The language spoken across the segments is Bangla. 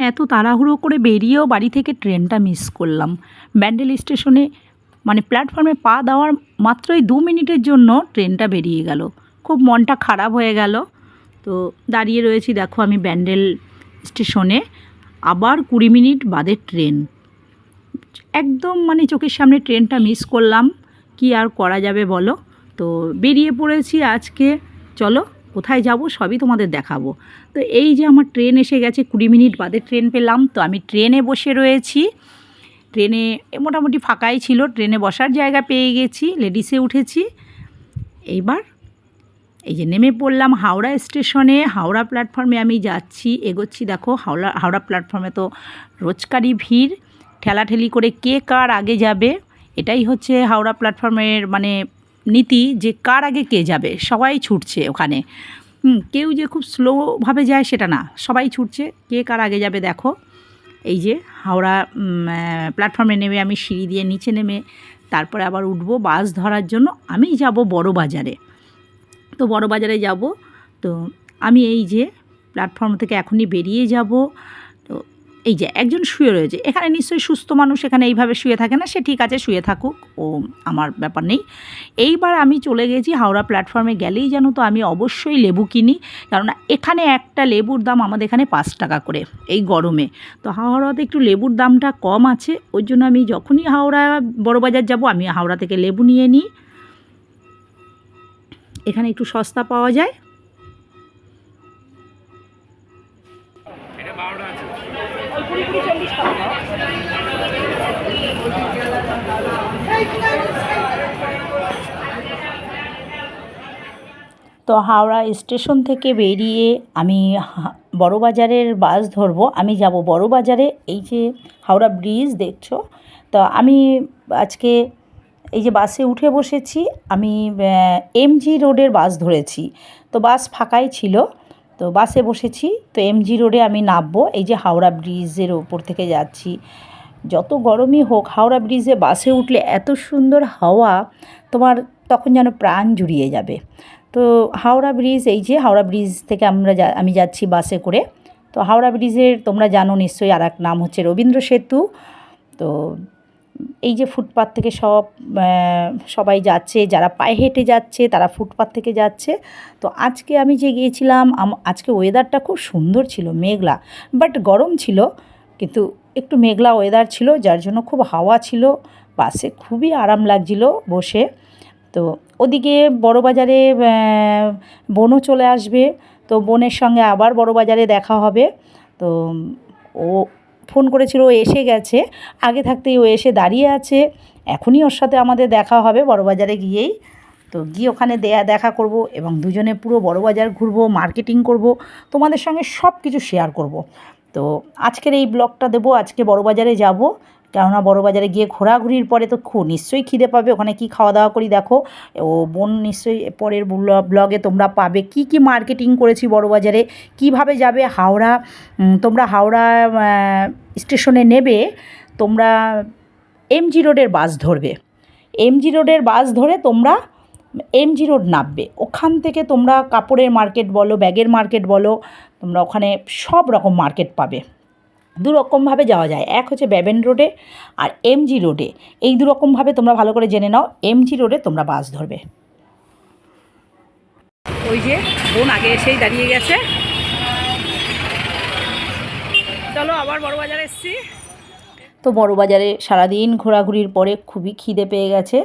এত তাড়াহুড়ো করে বেরিয়েও বাড়ি থেকে ট্রেনটা মিস করলাম। ব্যান্ডেল স্টেশনে মানে প্ল্যাটফর্মে পা দেওয়ার মাত্রই দু মিনিটের জন্য ট্রেনটা বেরিয়ে গেল। খুব মনটা খারাপ হয়ে গেল। তো দাঁড়িয়ে রয়েছি, দেখো আমি ব্যান্ডেল স্টেশনে আবার কুড়ি মিনিট বাদে ট্রেন। একদম মানে চোখের সামনে ট্রেনটা মিস করলাম। কি আর করা যাবে বলো? তো বেরিয়ে পড়েছি আজকে। চলো কোথায় যাব সবই তোমাদের দেখাবো। তো এই যে আমার ট্রেন এসে গেছে কুড়ি মিনিট বাদে ট্রেন পেলাম, তো আমি ট্রেনে বসে রয়েছি। ট্রেনে মোটামুটি ফাঁকাই ছিল, ট্রেনে বসার জায়গা পেয়ে গেছি, লেডিসে উঠেছি। এইবার এই যে নেমে পড়লাম হাওড়া স্টেশনে, হাওড়া প্ল্যাটফর্মে আমি যাচ্ছি, এগোচ্ছি দেখো হাওড়া হাওড়া প্ল্যাটফর্মে তো রোজকারই ভিড়। ঠেলাঠেলি করে কে কার আগে যাবে, এটাই হচ্ছে হাওড়া প্ল্যাটফর্মের মানে নীতি যে কার আগে কে যাবে, সবাই ছুটছে ওখানে। কেউ যে খুব স্লোভাবে যায় সেটা না, সবাই ছুটছে, কে কার আগে যাবে দেখো। এই যে হাওড়া প্ল্যাটফর্মে নেমে আমি সিঁড়ি দিয়ে নিচে নেমে, তারপরে আবার উঠবো বাস ধরার জন্য, আমি যাব বড় বাজারে। তো বড় বাজারে যাব, তো আমি এই যে প্ল্যাটফর্ম থেকে এখনই বেরিয়ে যাব। এই যে একজন শুয়ে রয়েছে, এখানে নিশ্চয়ই সুস্থ মানুষ এখানে এইভাবে শুয়ে থাকে না, সে ঠিক আছে শুয়ে থাকুক, ও আমার ব্যাপার নেই। এইবার আমি চলে গেছি হাওড়া প্ল্যাটফর্মে গেলেই জানো তো আমি অবশ্যই লেবু কিনি, কেননা এখানে একটা লেবুর দাম আমাদের এখানে পাঁচ টাকা করে এই গরমে। তো হাওড়াতে একটু লেবুর দামটা কম আছে, ওই জন্য আমি যখনই হাওড়া বড়বাজার যাব, আমি হাওড়া থেকে লেবু নিয়ে নিই। এখানে একটু সস্তা পাওয়া যায়। তো হাওড়া স্টেশন থেকে বেরিয়ে আমি বড়বাজারের বাস ধরবো। আমি যাব বড়বাজারে, এই যে হাওড়া ব্রিজ দেখছ। তো আমি আজকে এই যে বাসে উঠে বসেছি, আমি এমজি রোডের বাস ধরেছি। তো বাস ফাঁকাই ছিল। তো বাসে বসেছি, তো এমজি রোডে আমি নামবো। এই যে হাওড়া ব্রিজের ওপর থেকে যাচ্ছি। যত গরমই হোক, হাওড়া ব্রিজে বাসে উঠলে এত সুন্দর হাওয়া, তোমার তখন যেন প্রাণ জুড়িয়ে যাবে। তো হাওড়া ব্রিজ, এই যে হাওড়া ব্রিজ থেকে আমরা আমি যাচ্ছি বাসে করে। তো হাওড়া ব্রিজের তোমরা জানো নিশ্চয়ই আর এক নাম হচ্ছে রবীন্দ্র সেতু। তো এই যে ফুটপাথ থেকে সব সবাই যাচ্ছে যারা পায়ে হেঁটে যাচ্ছে তারা ফুটপাথ থেকে যাচ্ছে। তো আজকে আমি যে গিয়েছিলাম আজকে ওয়েদারটা খুব সুন্দর ছিল মেঘলা। বাট গরম ছিল কিন্তু একটু মেঘলা ওয়েদার ছিল যার জন্য খুব হাওয়া ছিল। বাসে খুবই আরাম লাগছিল বসে। তো ওদিকে বড়বাজারে আহ, বোনও চলে আসবে। তো বোনের সঙ্গে আবার বড়বাজারে দেখা হবে। তো ও ফোন করেছিল, ও এসে গেছে। আগে থাকতেই ও এসে দাঁড়িয়ে আছে। এখনই ওর সাথে আমাদের দেখা হবে, বড়বাজারে গিয়েই। তো গিয়ে ওখানে দেয়া, দেখা করব এবং দুজনে পুরো বড়বাজার ঘুরবো মার্কেটিং করব, তোমাদের সঙ্গে সব কিছু শেয়ার করব। তো আজকের এই ব্লগটা দেবো, আজকে বড়বাজারে যাব। কেননা বড়বাজারে গিয়ে ঘোরাঘুরির পরে তো খুব নিশ্চয়ই খিদে পাবে। ওখানে কি খাওয়া দাওয়া করি দেখো। ও বোন নিশ্চয়ই পরের ব্ল- ব্লগে তোমরা পাবে। কি কি মার্কেটিং করেছি বড়বাজারে কীভাবে যাবে? হাওড়া তোমরা হাওড়া স্টেশনে নেবে, তোমরা এমজি রোডের বাস ধরবে। এমজি রোডের বাস ধরে তোমরা এমজি রোড নামবে। ওখান থেকে তোমরা কাপড়ের মার্কেট বলো, ব্যাগের মার্কেট বলো, তোমরা ওখানে সব রকম মার্কেট পাবে। দু রকমভাবে যাওয়া যায়। এক হচ্ছে ব্যাবেন রোডে আর এমজি রোডে এই দু রকমভাবে তোমরা ভালো করে জেনে নাও এমজি রোডে তোমরা বাস ধরবে। ওই যে বোন আগে এসেই দাঁড়িয়ে গেছে। চলো আবার বড় বাজারে এসছি। তো বড় বাজারে সারাদিন ঘোরাঘুরির পরে খুবই খিদে পেয়ে গেছে।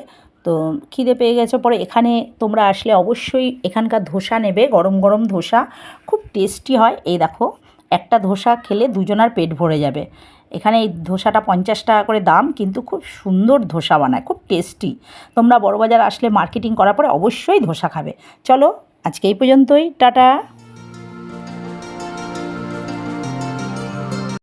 তো খিদে পেয়ে গেছে পরে এখানে তোমরা আসলে অবশ্যই এখানকার ধোসা নেবে গরম গরম ধোসা। খুব টেস্টি হয়। এই দেখো একটা ধোসা খেলে দুজনার পেট ভরে যাবে। এখানে এই ধোসাটা পঞ্চাশ টাকা করে দাম, কিন্তু খুব সুন্দর ধোসা বানায়, খুব টেস্টি। তোমরা বড়বাজার আসলে মার্কেটিং করার পরে অবশ্যই ধোসা খাবে। চলো, আজকে এই পর্যন্তই, টাটা।